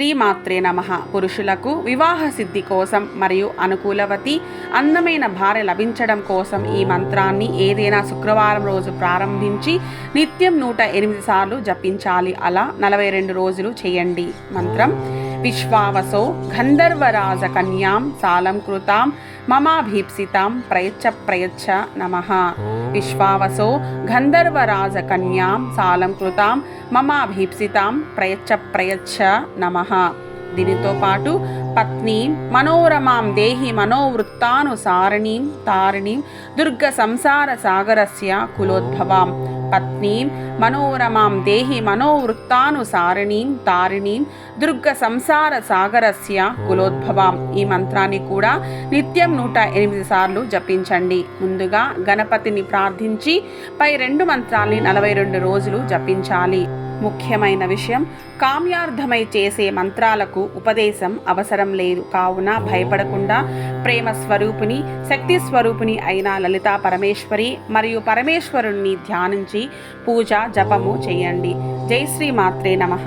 శ్రీమాత్రే నమ. పురుషులకు వివాహ సిద్ధి కోసం మరియు అనుకూలవతి అందమైన భార్య లభించడం కోసం ఈ మంత్రాన్ని ఏదైనా శుక్రవారం రోజు ప్రారంభించి నిత్యం నూట ఎనిమిది సార్లు జపించాలి. అలా నలభై రెండు రోజులు చేయండి. మంత్రం. విశ్వావసో గంధర్వరాజ కన్యాం సాలంకృతాం మమాభీప్సితాం ప్రయచ్చ ప్రయచ్చ నమ. విశ్వావసో గంధర్వరాజ కన్యాం సాలంకృతాం మమాభీప్సితాం ప్రయచ్చ ప్రయచ్చ నమ దీనితో పాటు పత్ని మనోరమాం దేహి మనోవృత్తానుసారిణీం తారిణీం దుర్గ సంసార సాగరస్య కులోద్భవాం పత్నీం మనోరమాం దేహి మనోవృత్తానుసారిణీం తారిణీం దుర్గ సంసార సాగరస్య కులోద్భవాం ఈ మంత్రాన్ని కూడా నిత్యం నూట ఎనిమిది సార్లు జపించండి. ముందుగా గణపతిని ప్రార్థించి పై రెండు మంత్రాల్ని నలభై రెండు రోజులు జపించాలి. ముఖ్యమైన విషయం కామ్యార్థమై చేసే మంత్రాలకు ఉపదేశం అవసరం లేదు. కావున భయపడకుండా ప్రేమ స్వరూపిణి శక్తి స్వరూపిణి అయిన లలితా పరమేశ్వరి మరియు పరమేశ్వరుణ్ణి ధ్యానించి పూజ జపము చేయండి. జై శ్రీ మాత్రే నమః.